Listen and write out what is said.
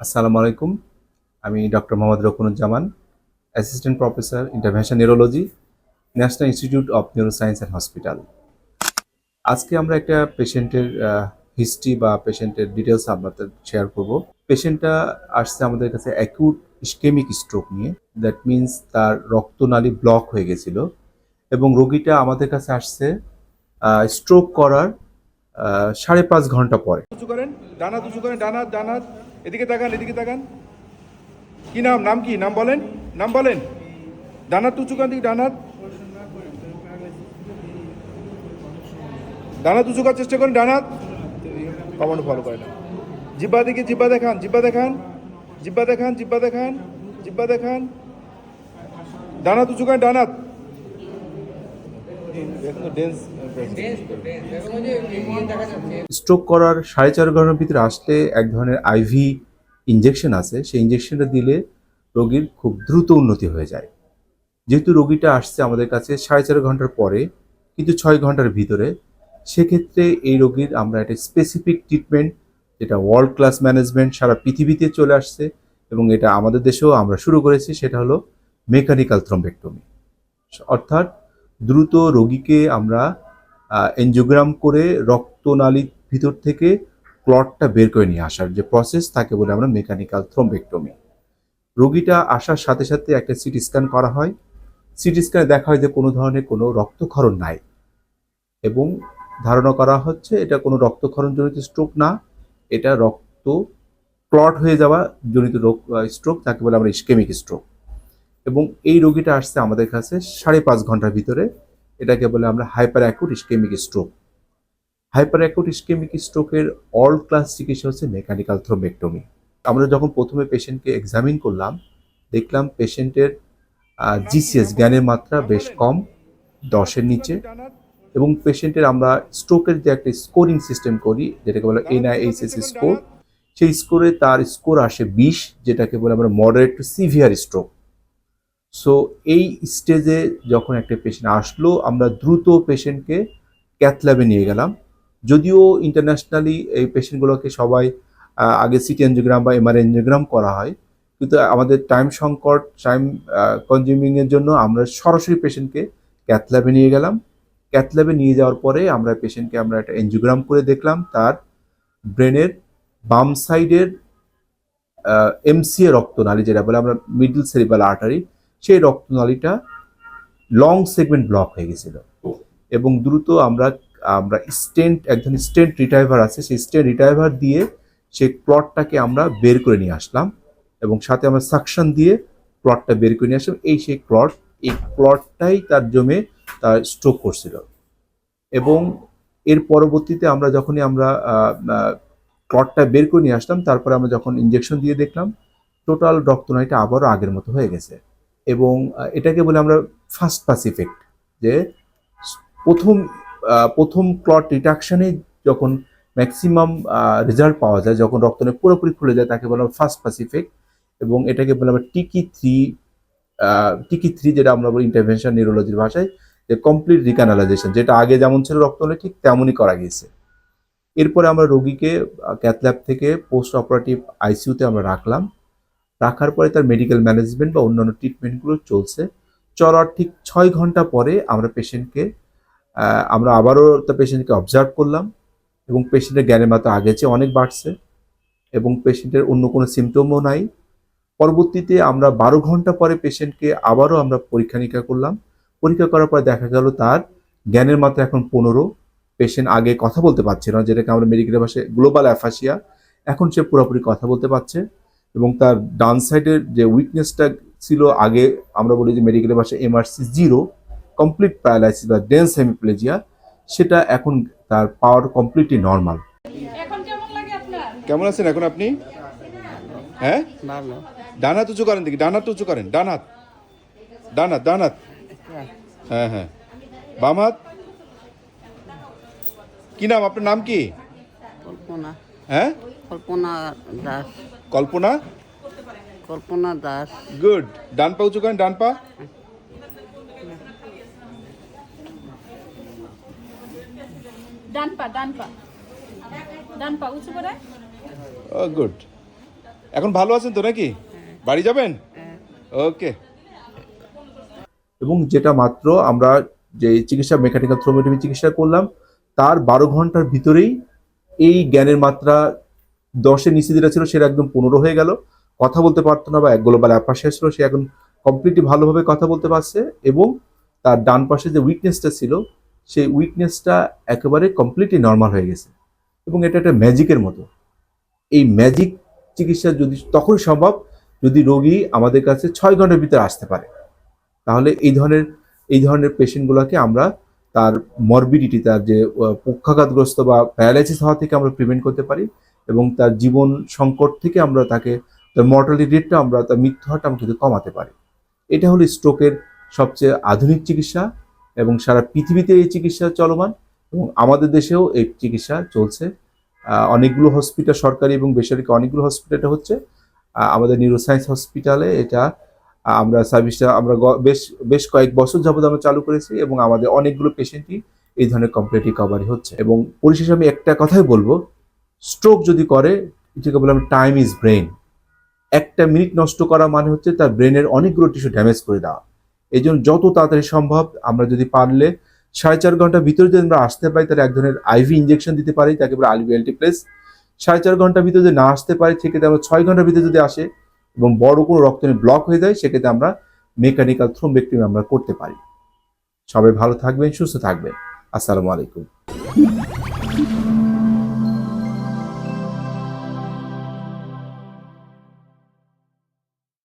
আসসালামু আলাইকুম। আমি doctor Mohammad Rokunuzzaman, assistant professor intervention neurology, national institute of neuroscience and hospital. আজকে আমরা একটা পেশেন্টের হিস্ট্রি বা পেশেন্টের ডিটেলস আপনাদের শেয়ার করব। পেশেন্টটা আসছে আমাদের কাছে অ্যাকিউট ইস্কেমিক স্ট্রোক নিয়ে। দ্যাট মিন্স তার রক্তনালী ব্লক হয়ে গেছিল এবং রোগীটা আমাদের কাছে আসছে স্ট্রোক করার সাড়ে পাঁচ ঘণ্টা পরে। ডানাত ডানাত এদিকে তাকান এদিকে তাকান। কি নাম? নাম কি? নাম বলেন? নাম বলেন। ডানাত উঁচু করেন দিকে ডানাত। ডানাত উঁচু করার চেষ্টা করেন, ডানাত। কমান্ড ফলো করে না। জিব্বা দিকে জিব্বা দেখান জিব্বা দেখান। জিব্বা দেখান জিব্বা দেখান জিব্বা দেখান। ডানাত উঁচু করেন, ডানাত। ডেন্স স্ট্রোক করার সাড়ে চার ঘণ্টার ভিতরে আসলে এক ধরনের আইভি ইঞ্জেকশন আছে। সেই ইঞ্জেকশনটা দিলে রোগীর খুব দ্রুত উন্নতি হয়ে যায়। যেহেতু রোগীটা আসছে আমাদের কাছে সাড়ে চার ঘণ্টার পরে, কিন্তু ছয় ঘণ্টার ভিতরে, সেক্ষেত্রে এই রোগীর আমরা একটা স্পেসিফিক ট্রিটমেন্ট যেটা ওয়ার্ল্ড ক্লাস ম্যানেজমেন্ট সারা পৃথিবীতে চলে আসছে এবং এটা আমাদের দেশেও আমরা শুরু করেছি, সেটা হলো মেকানিক্যাল থ্রম্বেক্টমি অর্থাৎ দ্রুত রোগীকে আমরা এনজিওগ্রাম করে রক্তনালীর ভিতর থেকে ক্লটটা বের করে নিয়ে আসার যে প্রসেস তাকে বলে আমরা মেকানিক্যাল থ্রম্বেক্টমি রোগীটা আসার সাথে সাথে একটা সিটি স্ক্যান করা হয়। সিটি স্ক্যানে দেখা হয় যে কোনো ধরনের কোনো রক্তক্ষরণ নাই এবং ধারণা করা হচ্ছে এটা কোনো রক্তক্ষরণজনিত স্ট্রোক না, এটা রক্ত ক্লট হয়ে যাওয়া জনিত রোগ স্ট্রোক তাকে বলে আমরা ইস্কেমিক স্ট্রোক এবং এই রোগীটা আসছে আমাদের কাছে সাড়ে পাঁচ ঘণ্টার ভিতরে এটাকে বলে আমরা hyper acute ischemic stroke hyper acute ischemic স্ট্রোকের অল ক্লাস চিকিৎসা হচ্ছে মেকানিক্যাল থ্রোমেক্টমি আমরা যখন প্রথমে পেশেন্টকে এক্সামিন করলাম, দেখলাম পেশেন্টের জিসিএস জ্ঞানের মাত্রা বেশ কম, দশের নিচে, এবং পেশেন্টের আমরা স্ট্রোকের যে একটা স্কোরিং সিস্টেম করি, যেটাকে বলে এনআইএইচএস স্কোর সেই স্কোরে তার স্কোর আসে বিশ, যেটাকে বলে আমরা moderate to severe stroke so এই স্টেজে যখন একটা পেশেন্ট আসলো, আমরা দ্রুত পেশেন্টকে ক্যাথল্যাবে নিয়ে গেলাম। যদিও ইন্টারন্যাশনালি এই পেশেন্টগুলোকে সবাই আগে সিটি এনজিওগ্রাম বা এমআর এনজিওগ্রাম করা হয়, কিন্তু আমাদের টাইম সংকট টাইম কনজিউমিংয়ের জন্য আমরা সরাসরি পেশেন্টকে ক্যাথল্যাবে নিয়ে গেলাম। ক্যাথল্যাবে নিয়ে যাওয়ার পরে আমরা পেশেন্টকে আমরা একটা এনজিওগ্রাম করে দেখলাম, তার ব্রেনের বাম সাইডের এমসিএ রক্তনালী যেটা বলে আমরা মিডল সেরিবাল আর্টারি সেই রক্তনালীটা লং সেগমেন্ট ব্লক হয়ে গেছিল। এবং দ্রুত আমরা আমরা স্টেন্ট একজন স্টেন্ট রিটাইভার আছে সেই স্টেন্ট রিটাইভার দিয়ে সেই প্লটটাকে আমরা বের করে নিয়ে আসলাম এবং সাথে আমরা সাকশন দিয়ে প্লটটা বের করে নিয়ে আসলাম। এই সেই প্লট এই প্লটটাই তার জমে তার স্ট্রোক করছিল। এবং এর পরবর্তীতে আমরা যখনই আমরা প্লটটা বের করে নিয়ে আসলাম তারপরে আমরা যখন ইঞ্জেকশন দিয়ে দেখলাম টোটাল রক্তনালীটা আবারও আগের মতো হয়ে গেছে। এবং এটাকে বলে আমরা ফার্স্ট পাস ইফেক্ট যে প্রথম প্রথম ক্লট রিডাকশনে যখন ম্যাক্সিমাম রেজাল্ট পাওয়া যায়, যখন রক্তনালী পুরোপুরি খুলে যায়, তাকে বলা ফার্স্ট পাস ইফেক্ট এবং এটাকে বলে আমরা টিকি থ্রি টিকি থ্রি যেটা আমরা বলি ইন্টারভেনশন নিউরোলজির ভাষায়, যে কমপ্লিট রিকানালাইজেশন যেটা আগে যেমন ছিল রক্তনালী ঠিক তেমনই করা গিয়েছে। এরপরে আমরা রোগীকে ক্যাথল্যাব থেকে পোস্ট অপারেটিভ আইসিইউতে আমরা রাখলাম। রাখার পরে তার মেডিকেল ম্যানেজমেন্ট বা অন্যান্য ট্রিটমেন্টগুলো চলছে। চলার ঠিক ছয় ঘণ্টা পরে আমরা পেশেন্টকে আমরা আবারও তার পেশেন্টকে অবজার্ভ করলাম এবং পেশেন্টের জ্ঞানের মাত্রা আগে চেয়ে অনেক বাড়ছে এবং পেশেন্টের অন্য কোনো সিমটমও নাই। পরবর্তীতে আমরা বারো ঘণ্টা পরে পেশেন্টকে আবারও আমরা পরীক্ষা নিরীক্ষা করলাম। পরীক্ষা করার পরে দেখা গেল তার জ্ঞানের মাত্রা এখন পনেরো। পেশেন্ট আগে কথা বলতে পারছে না, যেটাকে আমরা মেডিকেল ভাষায় গ্লোবাল অ্যাফাসিয়া এখন সে পুরোপুরি কথা বলতে পারছে। এবং তার ডান সাইডের যে উইকনেসটা ছিল আগে আমরা বলি যে মেডিকেল ভাষায় এমআরসি জিরো কমপ্লিট প্যারালাইসিস বা ডেন্স হেমিপ্লেজিয়া সেটা এখন তার পাওয়ার কমপ্লিটলি নর্মাল কেমন লাগে আপনার? কেমন আছেন এখন আপনি? হ্যাঁ? ভালো ডানাত উঁচু করেন দেখি ডানাত উঁচু করেন ডানাত ডানাত ডানাত হ্যাঁ হ্যাঁ। বাম হাত। কি নাম? আপনার নাম কি? কল্পনা। হ্যাঁ? কল্পনা দাস। কল্পনা? কল্পনা দাস। গুড ডান পা উঁচু করেন ডান পা। ডান পা ডান পা। ডান পা উঁচু করে। গুড এখন ভালো আছেন তো নাকি? বাড়ি যাবেন। ওকে এবং যেটা মাত্র আমরা যে চিকিৎসা মেকানিক্যাল থ্রোমেটমি চিকিৎসা করলাম তার বারো ঘণ্টার ভিতরেই এই জ্ঞানের মাত্রা দশের নিচে যেটা ছিল সেটা একদম পনেরো হয়ে গেল। কথা বলতে পারতো না বা এক গ্লোবাল অ্যাপাসিয়া ছিল সে এখন কমপ্লিটলি ভালোভাবে কথা বলতে পারছে এবং তার ডান পাশে যে উইকনেসটা ছিল, সেই উইকনেসটা একেবারে কমপ্লিটলি নর্মাল হয়ে গেছে এবং এটা একটা ম্যাজিকের মতো। এই ম্যাজিক চিকিৎসা যদি তখন সম্ভব যদি রোগী আমাদের কাছে ছয় ঘণ্টার ভিতরে আসতে পারে। তাহলে এই ধরনের এই ধরনের পেশেন্টগুলোকে আমরা তার মরবিডিটি তার যে পক্ষাঘাতগ্রস্ত বা প্যারালাইসিস হওয়া থেকে আমরা প্রিভেন্ট করতে পারি এবং তার জীবন সংকট থেকে আমরা তাকে, তার মর্টালিটি রেটটা আমরা, তার মৃত্যু হারটা আমরা কিন্তু কমাতে পারি। এটা হলো স্ট্রোকের সবচেয়ে আধুনিক চিকিৎসা এবং সারা পৃথিবীতে এই চিকিৎসা চলমান এবং আমাদের দেশেও এই চিকিৎসা চলছে। অনেকগুলো হসপিটাল সরকারি এবং বেসরকারি অনেকগুলো হসপিটালে হচ্ছে। আমাদের নিউরোসায়েন্স হসপিটালে এটা আমরা সার্ভিসটা আমরা বেশ বেশ কয়েক বছর যাবত আমরা চালু করেছি এবং আমাদের অনেকগুলো পেশেন্টই এই ধরনের কমপ্লিট রিকভারি হচ্ছে। এবং পরিশেষে আমি একটা কথাই বলব স্ট্রোক যদি করে যেটাকে বললাম টাইম ইজ ব্রেন একটা মিনিট নষ্ট করা মানে হচ্ছে তার ব্রেনের অনেকগুলো টিস্যু ড্যামেজ করে দেওয়া। এই জন্য যত তাড়াতাড়ি সম্ভব আমরা যদি পারলে, সাড়ে চার ঘণ্টার ভিতরে যদি আমরা আসতে পারি তার এক ধরনের আইভি ইঞ্জেকশন দিতে পারি, তাকে বলে আলভিএলটি প্লেস সাড়ে চার ঘণ্টার ভিতরে যদি না আসতে পারি, সেক্ষেত্রে আমরা ছয় ঘণ্টার ভিতরে যদি আসে এবং বড় কোনো রক্তনী ব্লক হয়ে যায়, সেক্ষেত্রে আমরা মেকানিক্যাল থ্রোম্বেক্টমি আমরা করতে পারি। সবাই ভালো থাকবেন, সুস্থ থাকবেন। আসসালামু আলাইকুম।